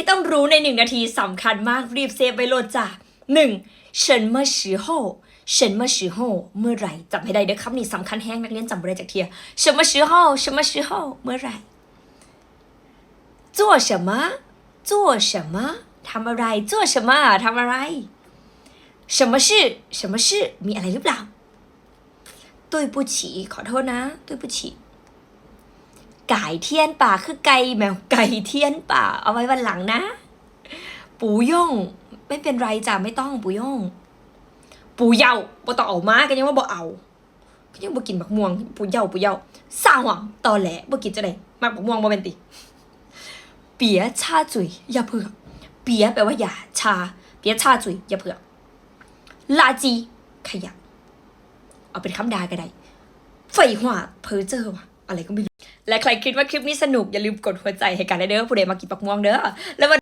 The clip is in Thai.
ที่ต้องรู้ในหนึ่งนาทีสำคัญมากรีบเซฟไว้โหลดจ้ะหนึ่งเฉินเมื่อชีโฮเฉินเมื่อชีโฮเมื่อไรจำให้ได้เด้อครับนี่สำคัญแห้งนักเรียนจำไม่ได้จากเทียฉินเมื่อชื่อโฮเฉินเมื่อชื่โฮเมื่อไร做什么做什么ทำอะไร做什么ทำอะไร什么事什么事มีอะไรหรือเปล่า对不起ขอโทษนะ对不起 ไก่เทียนป่าคือไก่แมวไก่เทียนป่า เอาไว้วันหลังนะ ปูย่งไม่เป็นไรจ้ะไม่ต้องปูย่งปูเยาบ่ต้องเอามาก็ยังว่าบ่เอาก็ยังบ่กินบักม่วงปูเยาปูเยาสาหวังตอแหลบ่กินจะได้มักบักม่วงบ่เป็นติเปียชาจุยอย่าเผือกเปียแปลว่าอย่าชาเปียชาจุยอย่าเผือกลาจีขยะเอาเป็นคำด่าก็ได้ไฟหัวเพอเจอวะอะไรก็ไม่รู้ และใครคิดว่าคลิปนี้สนุกอย่าลืมกดหัวใจให้กันได้เด้อผู้ใดมากินปักม่วงเด้อแล้ววัน